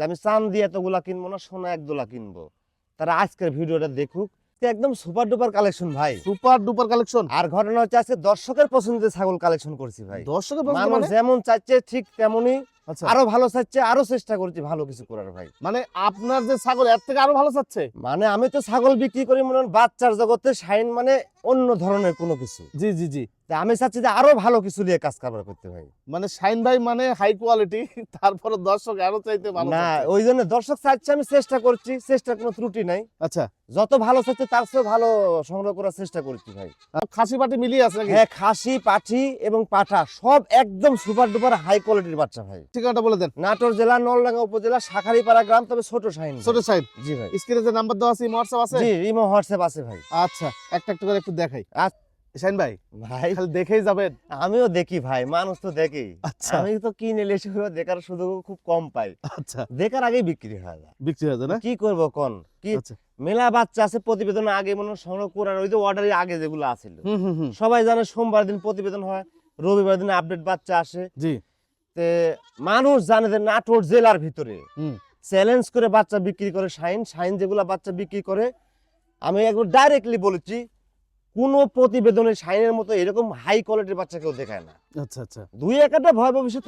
যে আমি চান দিয়ে এতগুলা কিনবো না সোনা এক দোলা কিনবো। তারা আজকের ভিডিওটা দেখুক। একদম সুপার ডুপার কালেকশন ভাই। Super duper collection? আর ঘটনা হচ্ছে আজকে দর্শকের পছন্দের ছাগল কালেকশন করছি ভাই। দর্শকের মানুষ মানে? যেমন চাচ্ছে ঠিক তেমনই আরও ভালো চাচ্ছে আরও চেষ্টা করছি ভালো কিছু করার ভাই। মানে আপনার যে ছাগল এর থেকে আরও ভালো চাচ্ছে? মানে আমি তো ছাগল বিক্রি করি মনে বাচ্চার জগতে শাইন মানে অন্য ধরনের কোনো কিছু। জি জি জি। আমি চাচ্ছি যে আরও ভালো কিছু নিয়ে কাজ কারবার করতে ভাই। মানে শাইন ভাই মানে হাই কোয়ালিটি তারপরে দর্শক আরও চাইতে ভালো না ওই জন্য দর্শক চাচ্ছে আমি চেষ্টা করছি চেষ্টার কোনো ত্রুটি নাই। আচ্ছা। যত ভালো চাচ্ছে তার চেয়ে ভালো সংগ্রহ করার চেষ্টা করছি ভাই। খাসি পাটি মিলিয়ে আছে হ্যাঁ খাসি পাঠি এবং পাঠা সব একদম সুপার ডুপার হাই কোয়ালিটির বাচ্চা ভাই। ঠিকানাটা বলে দেন। নাটোর জেলা নলডাঙ্গা উপজেলা শাখারিপাড়া গ্রাম তবে ছোট ভাই। ছোট সাইড জি ভাই। স্ক্রিনে যে নাম্বার দেওয়া আছে ইমো হোয়াটসঅ্যাপ আছে? জি ইমো হোয়াটসঅ্যাপ আছে ভাই। আচ্ছা একটা একটা করে একটু দেখাই। আচ্ছা। শাইন ভাই ভাই। খালি দেখেই যাবেন। আমিও দেখি ভাই মানুষ তো দেখি আচ্ছা। আমি তো কিনে এসে দেখার সুযোগ খুব কম পাই। আচ্ছা। দেখার আগেই বিক্রি হয় যায়। বিক্রি হয়ে যায় না? কি করব কোন? কি আচ্ছা। মেলা বাচ্চা আছে প্রতিবেদন আগে মনে সংগ্রহ করার ওই যে অর্ডারের আগে যেগুলো আছিল। হুম হুম হুম। সবাই জানে সোমবার দিন প্রতিবেদন হয় রবিবার দিন আপডেট বাচ্চা আসে। জি। তে মানুষ জানে যে নাটোর জেলার ভিতরে চ্যালেঞ্জ করে বাচ্চা বিক্রি করে শাইন শাইন যেগুলা বাচ্চা বিক্রি করে আমি একবার ডাইরেক্টলি বলেছি কোন প্রতিবেদনে শাইনের মতো এরকম হাই কোয়ালিটির বাচ্চা কেউ দেখায় না। আচ্ছা আচ্ছা। দুই একটা ভয় ভবিষ্যৎ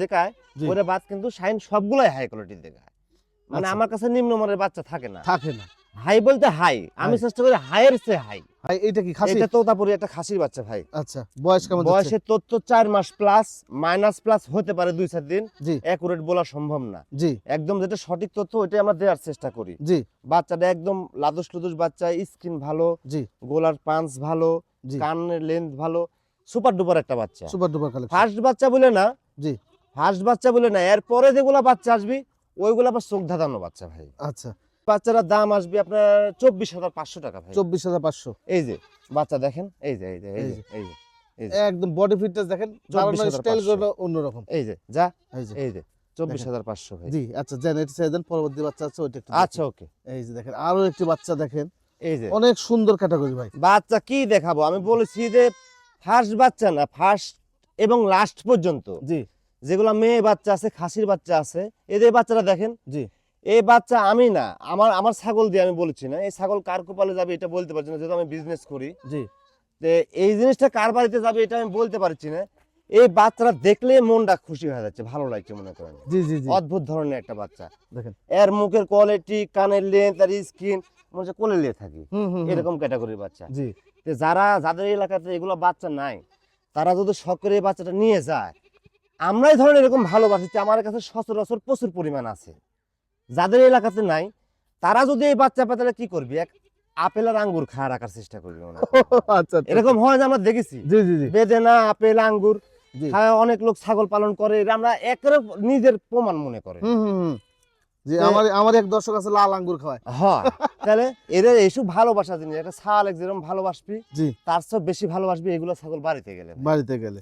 দেখায়। ওরে বাদ কিন্তু শাইন সবগুলাই হাই কোয়ালিটির দেখায়। মানে আচ্ছা। আমার কাছে নিম্নমানের বাচ্চা থাকে না। থাকে না। হাই বলতে হাই। আমি চেষ্টা করি হাইয়ের চেয়ে হাই। ভাই এইটা কি খাসি এটা তোতাপুরি একটা খাসির বাচ্চা ভাই। আচ্ছা বয়স কেমন যাচ্ছে? বয়সের তথ্য চার মাস প্লাস মাইনাস প্লাস হতে পারে দুই চার দিন। জি। অ্যাকুরেট বলা সম্ভব না। জি। একদম যেটা সঠিক তথ্য ওইটাই আমরা দেওয়ার চেষ্টা করি। জি। বাচ্চাটা একদম লাদুস লুদুস বাচ্চা স্কিন ভালো জি। গোলার পাঞ্চ ভালো জি। কানের লেন্থ ভালো সুপার ডুপার একটা বাচ্চা। সুপার ডুপার কালেকশন ফার্স্ট বাচ্চা বলে না। জি। ফার্স্ট বাচ্চা বলে না। এরপরে যেগুলা বাচ্চা আসবে ওইগুলো আবার চোখ ধাঁধানো বাচ্চা ভাই। আচ্ছা। বাচ্চাটার দাম আসবে আপনার চব্বিশ হাজার পাঁচশো টাকা ভাই। চব্বিশ হাজার পাঁচশো। এই যে বাচ্চা দেখেন এই যে এই যে এই যে এই যে একদম বডি ফিটনেস দেখেন স্টাইলগুলো অন্যরকম। এই যে যা এই যে। এই যে চব্বিশ হাজার পাঁচশো ভাই। জি আচ্ছা জান এটা দেন পরবর্তী বাচ্চা আছে ওইটা একটু আচ্ছা ওকে। এই যে দেখেন আরও একটি বাচ্চা দেখেন। এই যে। অনেক সুন্দর ক্যাটাগরি ভাই। বাচ্চা কি দেখাবো? আমি বলেছি যে ফার্স্ট বাচ্চা না ফার্স্ট এবং লাস্ট পর্যন্ত। জি। যেগুলো মেয়ে বাচ্চা আছে খাসির বাচ্চা আছে এদের বাচ্চারা দেখেন। জি। এই বাচ্চা আমি না আমার আমার ছাগল দিয়ে আমি বলেছি না এই ছাগল কার কোপালে যাবে এটা বলতে পারছি না যেহেতু আমি বিজনেস করি। জি। এই জিনিসটা কার বাড়িতে যাবে এটা আমি বলতে পারছি না। এই বাচ্চারা দেখলে মনটা খুশি হয়ে যাচ্ছে ভালো লাগছে মনে করেন। জি জি জি। অদ্ভুত ধরনের একটা বাচ্চা। দেখেন। এর মুখের কোয়ালিটি কানের লেন্থ আর স্কিন মনে হচ্ছে কোলে লিয়ে থাকি। এরকম ক্যাটাগরির বাচ্চা। জি। যে যারা যাদের এলাকাতে এগুলো বাচ্চা নাই তারা যদি শখ করে এই বাচ্চাটা নিয়ে যায় আমরাই ধরেন এরকম ভালোবাসি যে আমার কাছে সচরাচর প্রচুর পরিমাণ আছে। যাদের এলাকাতে নাই তারা যদি এই বাচ্চা পায় তাহলে কি করবি? এক আপেল আর আঙ্গুর খাওয়া রাখার চেষ্টা করবি আচ্ছা আচ্ছা। এরকম হয় যে আমরা দেখেছি। জি জি জি। বেদেনা আপেল আঙ্গুর অনেক লোক ছাগল পালন করে। আমরা একেবারে নিজের প্রমাণ মনে করে। তো- আমার আমার এক দর্শক আছে লাল আঙ্গুর খাওয়ায়। হয়। তাহলে এদের এইসব ভালোবাসা জিনিস একটা ছাল এক যেরকম ভালোবাসবি জি। তার চেয়ে বেশি ভালোবাসবি এগুলো ছাগল বাড়িতে গেলে বাড়িতে গেলে।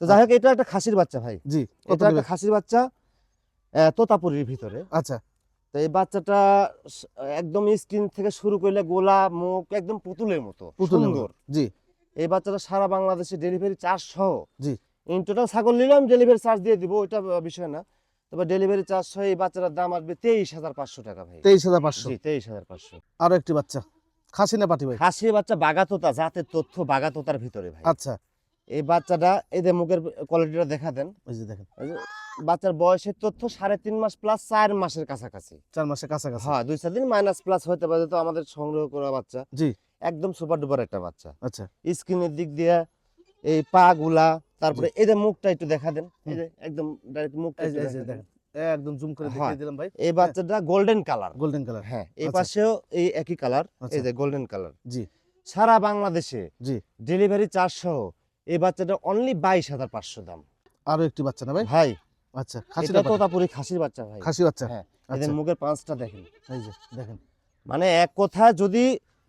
তো যাই হোক এটা একটা খাসির বাচ্চা ভাই। জি এটা একটা খাসির বাচ্চা তোতাপুরির ভিতরে। আচ্ছা। তো এই বাচ্চাটা একদম স্কিন থেকে শুরু করলে গোলা মুখ একদম পুতুলের মতো সুন্দর। জি। এই বাচ্চাটা সারা বাংলাদেশে ডেলিভারি চার্জ সহ। জি। ইন টোটাল ছাগল নিলাম ডেলিভারি চার্জ দিয়ে দিব ওইটা বিষয় না। তবে ডেলিভারি চার্জ সহ এই বাচ্চাটার দাম আসবে তেইশ হাজার পাঁচশো টাকা ভাই। তেইশ হাজার পাঁচশো? জি তেইশ হাজার পাঁচশো। আরও একটি বাচ্চা। খাসি না পাটি ভাই? খাসির বাচ্চা বাগাতোতা জাতের তথ্য বাগাতোতার ভিতরে ভাই। আচ্ছা। এই বাচ্চাটা এদের মুখের কোয়ালিটিটা দেখা দেন। ওই যে দেখেন। বাচ্চার বয়সের তথ্য সাড়ে তিন মাস প্লাস চার মাসের কাছাকাছি। চার মাসের কাছাকাছি। হ্যাঁ দুই চার দিন মাইনাস প্লাস হতে পারে তো আমাদের সংগ্রহ করা বাচ্চা। জি। একদম সুপার ডুপার একটা বাচ্চা। আচ্ছা। স্কিনের দিক দিয়ে এই পা গুলা তারপরে এদের মুখটা একটু দেখা দেন। এই যে একদম ডাইরেক্ট মুখটা এই যে এই যে একদম জুম করে হ্যাঁ। দেখিয়ে দিলাম ভাই। এই বাচ্চাটা গোল্ডেন কালার গোল্ডেন কালার হ্যাঁ এই আচ্ছা। পাশেও এই একই কালার এই আচ্ছা। যে গোল্ডেন কালার জি। সারা বাংলাদেশে জি। ডেলিভারি চার্জ সহ এই বাচ্চাটা অনলি বাইশ হাজার পাঁচশো দাম। আরও একটি বাচ্চা না ভাই? ভাই। আচ্ছা খাসি এটা তোতাপুরি খাসির বাচ্চা ভাই। খাসি বাচ্চা। হ্যাঁ আচ্ছা। এদের মুখের পাঁচটা দেখেন এই যে দেখেন। মানে এক কথায় যদি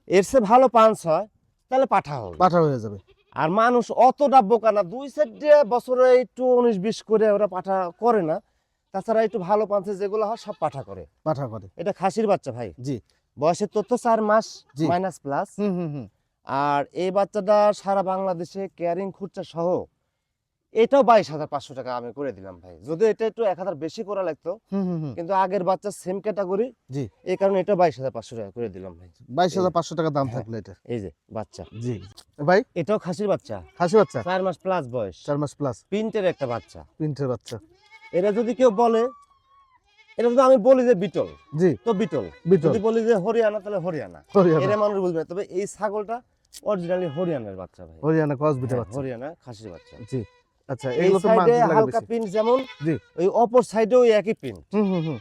এর চেয়ে ভালো পাঁচ হয় তাহলে পাঠা হবে। পাঠা হয়ে যাবে। আর মানুষ অতটা বোকা না দুই সাইডে বছরে একটু উনিশ বিশ করে ওরা পাঠা করে না। তাছাড়া একটু ভালো পাঁচে যেগুলো হয় সব পাঠা করে। পাঠা করে। এটা খাসির বাচ্চা ভাই। জি। বয়সের তথ্য চার মাস। মাইনাস প্লাস হুম হুম হুম। আর এই বাচ্চাটা সারা বাংলাদেশে কেয়ারিং খুচরা সহ এটাও বাইশ হাজার পাঁচশো টাকা আমি করে দিলাম ভাই। যদি এটা একটু এক হাজার বেশি করা লাগতো কিন্তু আগের বাচ্চা সেম ক্যাটাগরি জি। এই কারণে এটা বাইশ হাজার পাঁচশো টাকা করে দিলাম ভাই। বাইশ হাজার পাঁচশো টাকা দাম হ্যাঁ। থাকল এটা এই যে বাচ্চা। জি। ভাই? এটাও খাসির বাচ্চা। খাসি বাচ্চা? চার মাস প্লাস বয়স। চার মাস প্লাস প্রিন্টের একটা বাচ্চা। প্রিন্টের বাচ্চা। এটা যদি কেউ বলে এটা যদি আমি বলি যে বিটল জি। তো বিটল। বিটল। যদি বলি যে হরিয়ানা তাহলে হরিয়ানা। এটা মানুষ বুঝবে না। তবে এই ছাগলটা অরিজিনালি হরিয়ানার বাচ্চা ভাই। হরিয়ানা ক্রস বিটের হ্যাঁ, বাচ্চা। হরিয়ানা খাসির বাচ্চা। জি। আচ্ছা এই সাইডে হালকা পিন যেমন জি। ওই অপর সাইডেও একই পিন। হুম হুম হুম।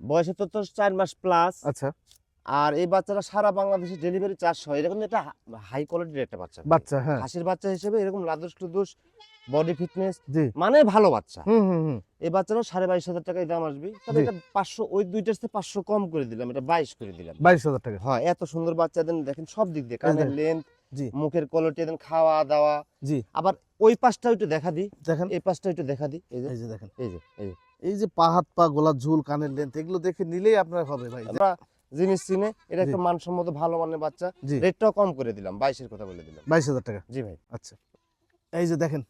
বয়সে তো তো চার মাস প্লাস আচ্ছা। আর এই বাচ্চাটা সারা বাংলাদেশে ডেলিভারি চার্জ হয়। এরকম একটা হাই কোয়ালিটির একটা বাচ্চা। বাচ্চা হ্যাঁ। খাসির বাচ্চা হিসেবে এরকম লাদুস টুদুস বডি ফিটনেস মানে ভালো বাচ্চা। এই বাচ্চারও সাড়ে বাইশ হাজার টাকায় দাম আসবে। তবে এটা পাঁচশো ওই দুইটার সাথে পাঁচশো কম করে দিলাম। এটা বাইশ করে দিলাম। বাইশ হাজার টাকা। হ্যাঁ এত সুন্দর বাচ্চা দেন দেখেন সব দিক দিয়ে কানের লেন্থ জি। মুখের কোয়ালিটি দেন খাওয়া দাওয়া জি। আবার ওই পাশটা একটু দেখা দিই। দেখেন। এই পাশটা একটু দেখা দিই। এই যে। দেখেন। এই যে এই যে। এই যে পা হাত পা গলার ঝুল কানের লেন্থ এগুলো দেখে নিলেই আপনার হবে ভাই। আমরা জিনিস চিনে এটা একটা মানসম্মত ভালো মানের বাচ্চা। রেটটাও কম করে দিলাম বাইশের কথা বলে দিলাম। বাইশ হাজার টাকা। জি ভাই। আচ্ছা। এই যে দেখেন।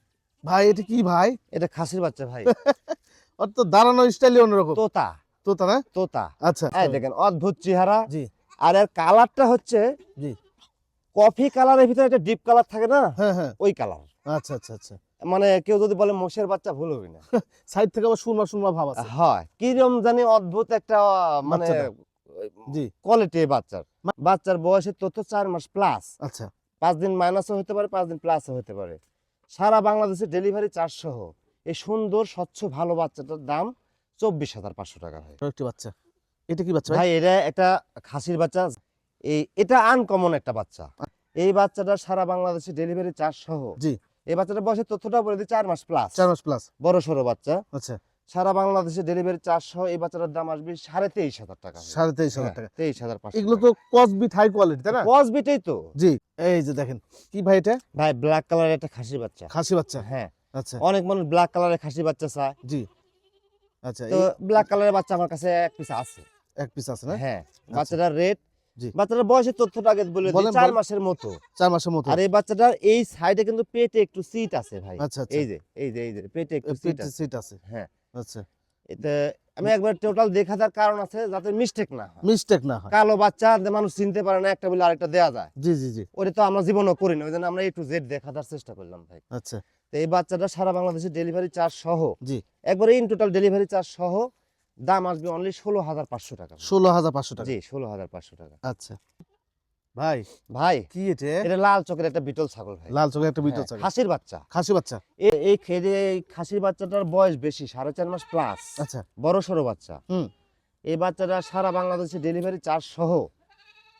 ভাই এটা কি ভাই? এটা খাসির বাচ্চা ভাই। ওর তো দাঁড়ানো স্টাইলই অন্যরকম। তোতা। তোতা না? তোতা। আচ্ছা। এই দেখেন অদ্ভুত চেহারা। জি। আর এর কালারটা হচ্ছে জি। কফি কালারের ভিতরে একটা ডিপ কালার থাকে না? হ্যাঁ হ্যাঁ। ওই কালার। আচ্ছা আচ্ছা আচ্ছা। মানে কেউ যদি বলে মোষের বাচ্চা ভুল হবে না। সাইড থেকে আবার সুরমা সুরমা ভাব আছে। হয়। কিরম জানি অদ্ভুত একটা মানে। জি। কোয়ালিটি বাচ্চার। বাচ্চার বয়সে তথ্য চার মাস প্লাস আচ্ছা। পাঁচ দিন মাইনাসও হতে পারে পাঁচ দিন প্লাসও হতে পারে। সারা বাংলাদেশে ডেলিভারি সহ এই সুন্দর স্বচ্ছ ভালো বাচ্চাটার দাম চব্বিশ হাজার পাঁচশো টাকা হয় একটি বাচ্চা। এটা কি বাচ্চা ভাই এটা একটা খাসির বাচ্চা। এই এটা আনকমন একটা বাচ্চা। এই বাচ্চাটা সারা বাংলাদেশে ডেলিভারি চার্জ সহ। জি। এই বাচ্চাটা বয়সের তথ্যটা বলে দিই চার মাস প্লাস চার মাস প্লাস বড় সড়ো বাচ্চা। আচ্ছা। সারা বাংলাদেশে ডেলিভারি চার্জ সহ এই বাচ্চাটার দাম আসবে সাড়ে তেইশ হাজার টাকা। সাড়ে তেইশ হাজার হ্যাঁ, টাকা। তেইশ হাজার পাঁচশো এগুলো তো কসবিট হাই কোয়ালিটি তাই না? কসবিটেই তো। জি এই যে দেখেন কি ভাই এটা? ভাই ব্ল্যাক কালারের একটা খাসি বাচ্চা। খাসি বাচ্চা? হ্যাঁ। আচ্ছা। অনেক মানুষ ব্ল্যাক কালারের খাসি বাচ্চা চায়। জি। আচ্ছা তো ব্ল্যাক কালারের বাচ্চা আমার কাছে এক পিস আছে। এক পিস আছে না? হ্যাঁ বাচ্চাটার রেট। বাচ্চাটার বয়সের তথ্যটা আগে বলে দিই বলেন, চার বলেন। মাসের মতো। চার মাসের মতো। আর এই বাচ্চাটার এই সাইডে কিন্তু পেটে একটু সিট আছে ভাই। আচ্ছা আচ্ছা। এই যে এই যে এই যে পেটে একটু সিট আছে। হ্যাঁ। আচ্ছা। এতে আমি একবার টোটাল দেখা দেওয়ার কারণ আছে যাতে মিস্টেক না হয়। মিস্টেক না হয়। কালো বাচ্চা মানুষ চিনতে পারে না একটা বলে আরেকটা দেওয়া যায়। জি জি জি। ওটা তো আমরা জীবনও করি না ওই জন্য আমরা একটু জেড দেখা দেওয়ার চেষ্টা করলাম ভাই। আচ্ছা। তো এই বাচ্চাটা সারা বাংলাদেশে ডেলিভারি চার্জ সহ জি। একবারে ইন টোটাল ডেলিভারি চার্জ সহ দাম আসবে অনলি ষোলো হাজার পাঁচশো টাকা। ষোলো হাজার পাঁচশো টাকা? জি ষোলো হাজার পাঁচশো টাকা। আচ্ছা। ভাই ভাই কি এটা? এটা লাল চকের একটা বিটল ছাগল ভাই। লাল চোখে একটা বিটল হ্যাঁ, ছাগল। খাসির বাচ্চা। খাসি বাচ্চা? এই খেদে এই খাসির বাচ্চাটার বয়স বেশি সাড়ে চার মাস প্লাস আচ্ছা। বড় সড়ো বাচ্চা। হুম। এই বাচ্চাটা সারা বাংলাদেশে ডেলিভারি চার্জ সহ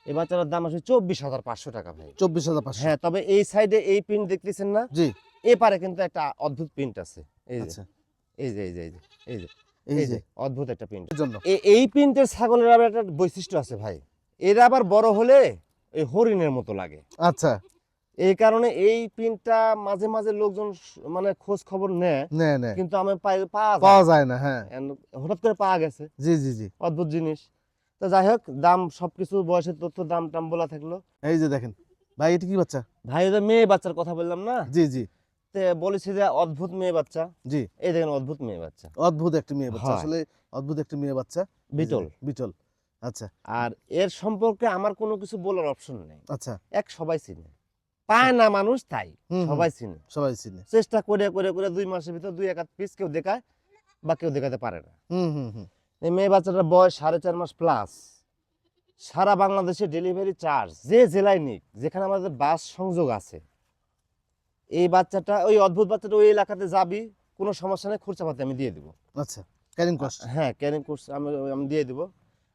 এই বাচ্চাটার দাম আসবে চব্বিশ হাজার পাঁচশো টাকা ভাই। চব্বিশ হাজার পাঁচশো। হ্যাঁ তবে এই সাইডে এই প্রিন্ট দেখতেছেন না? জি। এ পারে কিন্তু একটা অদ্ভুত প্রিন্ট আছে। এই যে। আচ্ছা। এই যে এই যে এই যে। এই যে। অদ্ভুত একটা প্রিন্ট এই প্রিন্টের ছাগলের আবার একটা বৈশিষ্ট্য আছে ভাই। এরা আবার বড় হলে এই হরিণের মতো লাগে। আচ্ছা। এই কারণে এই প্রিন্টটা মাঝে মাঝে লোকজন মানে খোঁজ খবর নেয় কিন্তু আমি পাওয়া যায় না। হ্যাঁ। হঠাৎ করে পাওয়া গেছে। জি জি জি। অদ্ভুত জিনিস। তো যাই হোক দাম সবকিছু বয়সের তথ্য দাম টাম বলা থাকল। এই যে দেখেন। ভাই এটা কি বাচ্চা? ভাই ওদের মেয়ে বাচ্চার কথা বললাম না? জি জি। বলেছি যে অদ্ভুত মেয়ে বাচ্চা। জি। এই দেখেন অদ্ভুত মেয়ে বাচ্চা। অদ্ভুত একটা মেয়ে বাচ্চা। আসলে অদ্ভুত একটা মেয়ে বাচ্চা। বিটল। বিটল। আচ্ছা। আর এর সম্পর্কে আমার কোনো কিছু বলার অপশন নেই। আচ্ছা। এক সবাই চিনে। পায় না মানুষ তাই। সবাই চিনে। সবাই চিনে। চেষ্টা করে করে করে দুই মাসের ভিতর দুই এক পিস কেউ দেখায় বা কেউ দেখাতে পারে না। হুম হুম হুম। এই মেয়ে বাচ্চাটার বয়স সাড়ে চার মাস প্লাস সারা বাংলাদেশে ডেলিভারি চার্জ যে জেলায় নিক যেখানে আমাদের বাস সংযোগ আছে এই বাচ্চাটা ওই অদ্ভুত বাচ্চাটা ওই এলাকাতে যাবি কোনো সমস্যা নেই খরচা পাতি আমি দিয়ে দিব। আচ্ছা ক্যারিং কস্ট হ্যাঁ ক্যারিং কোর্স আমি আমি দিয়ে দিব।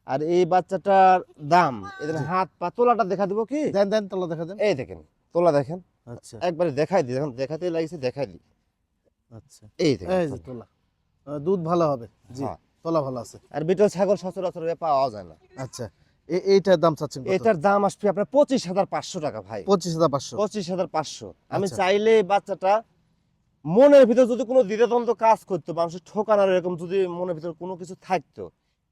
আর এই বাচ্চাটার দাম এদের হাত পা তোলাটা দেখা দিব কি? দেন দেন তাহলে দেখা দেন। এই দেখেন তোলা দেখেন। আচ্ছা। একবারে দেখাই দিই দেখেন দেখাতে লাগিয়েছে দেখাই দিই। আচ্ছা। এই দেখেন এই যে তোলা। দুধ ভালো হবে। জি হ্যাঁ। তোলা ভালো আছে। আর বিটল ছাগল সচরাচর পাওয়া যায় না। আচ্ছা। এইটার দাম চাচ্ছেন এটার দাম আসবে আপনার পঁচিশ হাজার পাঁচশো টাকা ভাই। পঁচিশ হাজার পাঁচশো। পঁচিশ হাজার পাঁচশো। আমি আচ্ছা। চাইলে বাচ্চাটা মনের ভিতর যদি কোনো দ্বিধাদ্বন্দ্ব কাজ করতো মানুষের ঠোকানোর এরকম যদি মনের ভিতর কোনো কিছু থাকতো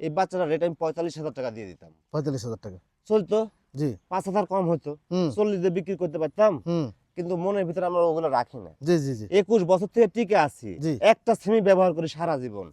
এই রেট আমি পঁয়তাল্লিশ হাজার টাকা দিয়ে দিতাম। পঁয়তাল্লিশ হাজার টাকা। চলতো? জি। পাঁচ হাজার কম হতো চল্লিশ দিয়ে বিক্রি করতে পারতাম। হুম। কিন্তু মনের ভিতরে আমরা ওগুলো রাখি না। জি জি জি। একুশ বছর থেকে টিকে আছি। একটা সিমি ব্যবহার করি সারা জীবন।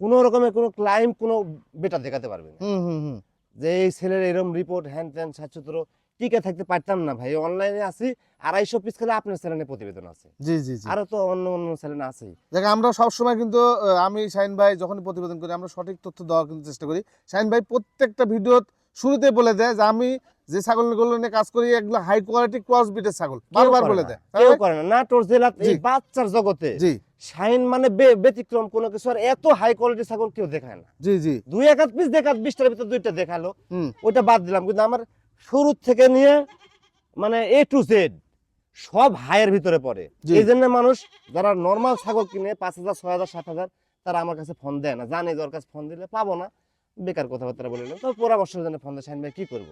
কোনো রকমের কোনো ক্লাইম কোনো বেটা দেখাতে পারবে না। হুম হুম হুম। যে এই ছেলের এরকম রিপোর্ট হ্যান ত্যান সাতসত্র টিকে থাকতে পারতাম না ভাই। অনলাইনে আছি আড়াইশো পিস খেলে আপনার চ্যানেলে প্রতিবেদন আছে। জি জি জি। আরও তো অন্য অন্য চ্যানেল আছেই। দেখ আমরা সবসময় কিন্তু আমি শাহিন ভাই যখনই প্রতিবেদন করি আমরা সঠিক তথ্য দেওয়ার কিন্তু চেষ্টা করি। শাহিন ভাই প্রত্যেকটা ভিডিও শুরুতে বলে দেয় যে আমি যে ছাগলগুলো নিয়ে কাজ করি এগুলো হাই কোয়ালিটি ক্রস বিটের ছাগল। বারবার বলে দেয়। কেউ করে না। নাটোর জেলা এই বাচ্চার জগতে জি। শাইন মানে ব্যতিক্রম কোনো কিছু আর এত হাই কোয়ালিটি ছাগল কেউ দেখায় না। জি জি। দুই এক পিস দেখা বিশটার ভিতর দুইটা দেখাল। ওইটা বাদ দিলাম কিন্তু আমার শুরু থেকে নিয়ে মানে এ টু জেড সব হাইয়ের ভিতরে পড়ে। এই জন্য মানুষ যারা নর্মাল ছাগল কিনে পাঁচ হাজার ছয় হাজার সাত হাজার তারা আমার কাছে ফোন দেয় না। জানে যে ওর কাছে ফোন দিলে পাবো না। বেকার কথাবার্তা বলে তো পরামর্শের জন্য ফোন দেয় শাইন ভাই কি করব?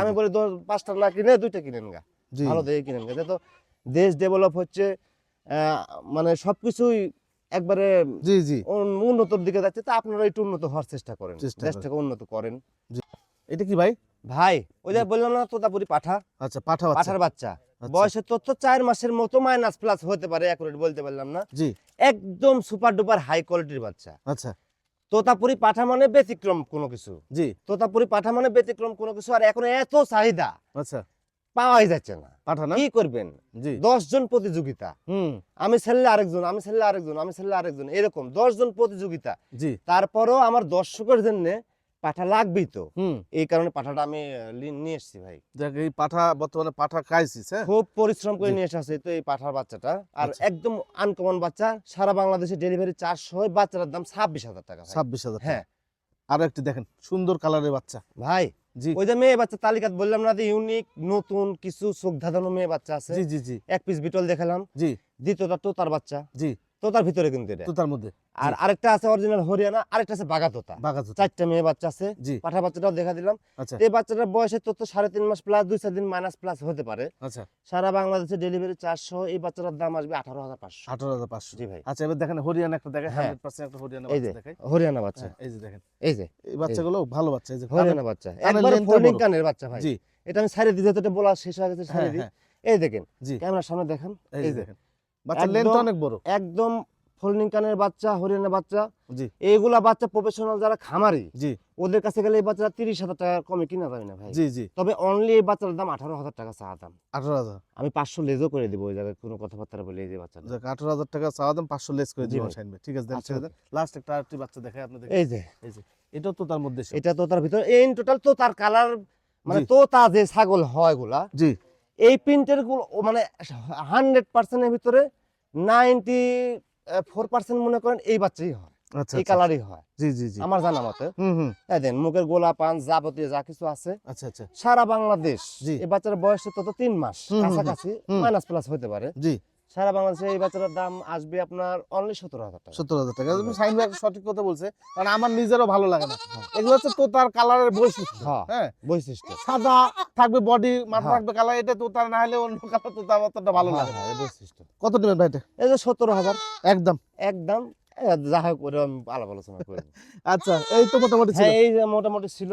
আমি বলি পাঁচটা না কিনে দুইটা কিনেন গা। ভালো দেখে কিনেন গা। তো দেশ ডেভেলপ হচ্ছে মানে সবকিছুই একবারে জি জি। উন্নতর দিকে যাচ্ছে তা আপনারা একটু উন্নত হওয়ার চেষ্টা করেন। চেষ্টা দেশটাকে উন্নত করেন। এটা কি ভাই? ভাই ওই যে বললাম না তোতাপুরি পাঠা? আচ্ছা পাঠা পাঠার বাচ্চা। আচ্ছা, বয়সের তথ্য চার মাসের মতো মাইনাস প্লাস হতে পারে অ্যাকুরেট বলতে পারলাম না। জি। একদম সুপার ডুপার হাই কোয়ালিটির বাচ্চা। আচ্ছা। তোতাপুরি পাঠা মানে ব্যতিক্রম কোনো কিছু। জি। তোতাপুরি পাঠা মানে ব্যতিক্রম কোনো কিছু আর এখন এত চাহিদা। আচ্ছা। পাওয়াই যাচ্ছে না। পাঠা না কি করবেন? দশ জন প্রতিযোগিতা। হুম। আমি ছেলে আরেকজন আমি ছেলে আরেকজন আমি ছেলে আরেকজন এরকম দশ জন প্রতিযোগিতা। জি। তারপরও আমার দর্শকের জন্য পাঠা লাগবেই তো। এই কারণে পাঠাটা আমি নিয়ে এসেছি ভাই। এই পাঠা বর্তমানে পাঠা ক্রাইসিস হ্যাঁ? খুব পরিশ্রম করে নিয়ে এসেছে তো এই পাঠার বাচ্চাটা। আর আচ্ছা। একদম আনকমন বাচ্চা সারা বাংলাদেশে ডেলিভারি চারশো বাচ্চাটার দাম ছাব্বিশ হাজার টাকা ছাব্বিশ হাজার হ্যাঁ। আরও একটি দেখেন সুন্দর কালারের বাচ্চা। ভাই জি। ওই যে মেয়ে বাচ্চা তালিকা বললাম না যে ইউনিক নতুন কিছু চোখ ধাঁধানো মেয়ে বাচ্চা আছে। জি জি জি। এক পিস বিটল দেখালাম। জি। দ্বিতীয়টা তোতার বাচ্চা। জি। তোতার ভিতরে কিন্তু এটা। তার মধ্যে। আর আরেকটা আছে অরিজিনাল হরিয়ানা আরেকটা আছে বাঘা তোতা বাঘা চারটা মেয়ে বাচ্চা আছে পাঠা বাচ্চাটাও দেখা দিলাম। আচ্ছা। এই বাচ্চাটার বয়সের তথ্য সাড়ে তিন মাস প্লাস দুই চার দিন মাইনাস প্লাস হতে পারে। আচ্ছা। সারা বাংলাদেশে ডেলিভারি চারশো এই বাচ্চাটার দাম আসবে আঠারো হাজার পাঁচশো। আঠারো হাজার পাঁচশো। জি ভাই। আচ্ছা এবার দেখেন হরিয়ানা একটা দেখেন হ্যাঁ। হান্ড্রেড পার্সেন্ট একটা হরিয়ানা এই যে হরিয়ানা বাচ্চা। হ্যাঁ, এই যে দেখেন। এই যে এই বাচ্চাগুলো ভালো বাচ্চা এই যে হরিয়ানা বাচ্চা। একবার lengthটা কানের বাচ্চা ভাই। জি। এটা আমি সাইডে দিতে এটা বলা শেষ হয়ে গেছে হ্যাঁ সাইডে দিই এই দেখেন ক্যামেরার সামনে দেখেন। এই দেখেন। একদম- লেন্থ অনেক বড়। একদম কানের বাচ্চা হরিয়ানা বাচ্চা জি। এইগুলা বাচ্চা প্রফেশনাল যারা খামারি জি। ওদের কাছে গেলে এই বাচ্চাটা তিরিশ হাজার টাকা কমে কিনা যাবে না ভাই। জি জি। তবে অনলি এই বাচ্চাটার দাম আঠারো হাজার টাকা চা দাম। আঠারো হাজার? আমি পাঁচশো লেজও করে দিব ওই জায়গায় কোনো কথাবার্তা বলে এই যে বাচ্চাটা। আঠারো হাজার টাকা দাম পাঁচশো লেস করে ভাই। ঠিক আছে দেন আচ্ছা, লাস্ট একটা আরেকটি বাচ্চা দেখাই আপনাদের। এই যে। এই যে এটাও তো তার মধ্যে এটা তো তার ভিতরে এই টোটাল তো তার কালার মানে তো তা যে ছাগল হয়গুলা জি। এই প্রিন্টেরগুলো মানে হান্ড্রেড পার্সেন্টের ভিতরে নাইনটি ফোর পার্সেন্ট মনে করেন এই বাচ্চাই হয় আচ্ছা এই আচ্ছা। কালারই হয়। জি জি জি। আমার জানা মতে। দেন মুখের গোলা পান যাবতীয় যা কিছু আছে। আচ্ছা আচ্ছা। সারা বাংলাদেশ। এই বাচ্চার বয়স তো তো তিন মাস। কাছাকাছি মাইনাস প্লাস হতে পারে। জি। সারা বাংলাদেশে এই বাচ্চাটার দাম আসবে আপনার অনলি সতেরো হাজার টাকা। সত্তর হাজার টাকা। তুমি শাইন ভাই সঠিক কথা বলছে কারণ আমার নিজেরও ভালো লাগে না। হ্যাঁ। এগুলো হচ্ছে তো তার কালারের বৈশিষ্ট্য হ্যাঁ। হ্যাঁ। বৈশিষ্ট্য। সাদা থাকবে বডি মাথা হ্যাঁ। থাকবে কালার এটা তো তার না হলে অন্য কালার তো তার অতটা ভালো হ্যাঁ, লাগে না। হ্যাঁ, বৈশিষ্ট্য। কত নেবেন ভাই এটা? এই যে সতেরো হাজার। একদম। একদম। যা হোক আমি আলাপ আলোচনা করি আচ্ছা এই তো মোটামুটি হ্যাঁ এই যে মোটামুটি ছিল।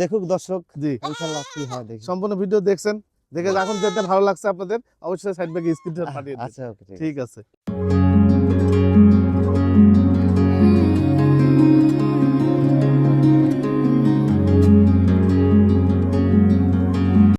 দেখুক দর্শক জি। ইনশাল্লাহ কি হয় দেখি। সম্পূর্ণ ভিডিও দেখছেন। দেখে এখন যেটা ভালো লাগছে আপনাদের অবশ্যই সাইড ব্যাগে স্ক্রিনশট পাঠিয়ে দিন আচ্ছা ওকে ঠিক আছে। ঠিক আছে